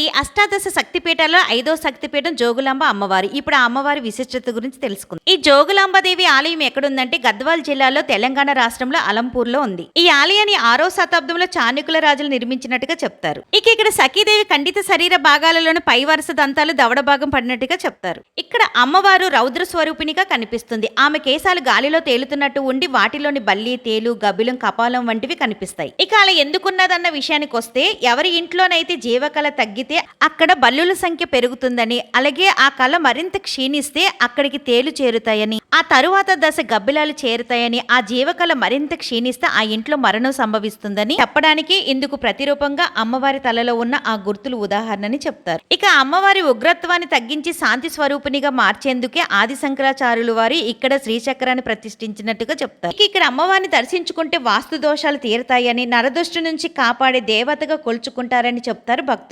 అండి అష్టాదశ శక్తిపీఠాల్లో ఐదో శక్తిపీఠం జోగులాంబ అమ్మవారి. ఇప్పుడు ఆ అమ్మవారి విశిష్టత గురించి తెలుసుకుంది. ఈ జోగులాంబ దేవి ఆలయం ఎక్కడుందంటే గద్వాల్ జిల్లాలో తెలంగాణ రాష్ట్రంలో అలంపూర్లో ఉంది. ఈ ఆలయాన్ని ఆరో శతాబ్దంలో చాణుకుల రాజులు నిర్మించినట్టుగా చెప్తారు. ఇక ఇక్కడ సఖీదేవి ఖండిత శరీర భాగాలలోని పై వరుస దంతాలు దవడ భాగం పడినట్టుగా చెప్తారు. ఇక్కడ అమ్మవారు రౌద్ర స్వరూపిణిగా కనిపిస్తుంది. ఆమె కేశాలు గాలిలో తేలుతున్నట్టు ఉండి వాటిలోని బల్లి తేలు గబిలం కపాలం వంటివి కనిపిస్తాయి. ఇక అలా ఎందుకున్నదన్న విషయానికి వస్తే ఎవరి ఇంట్లోనైతే జీవకళ తగ్గితే అక్కడ బల్లుల సంఖ్య పెరుగుతుందని అలాగే ఆ కళ మరింత క్షీణిస్తే అక్కడికి తేలు చేరుతాయని ఆ తరువాత దశ గబ్బిలాలు చేరుతాయని ఆ జీవకళ మరింత క్షీణిస్తే ఆ ఇంట్లో మరణం సంభవిస్తుందని చెప్పడానికి ఇందుకు ప్రతిరూపంగా అమ్మవారి తలలో ఉన్న ఆ గుర్తులు ఉదాహరణని చెప్తారు. ఇక అమ్మవారి ఉగ్రత్వాన్ని తగ్గించి శాంతి స్వరూపిణిగా మార్చేందుకే ఆది శంకరాచార్యులు వారి ఇక్కడ శ్రీచక్రాన్ని ప్రతిష్ఠించినట్టుగా చెప్తారు. ఇక్కడ అమ్మవారిని దర్శించుకుంటే వాస్తు దోషాలు తీరతాయని నరదృష్టి నుంచి కాపాడే దేవతగా కొలుచుకుంటారని చెప్తారు భక్తులు.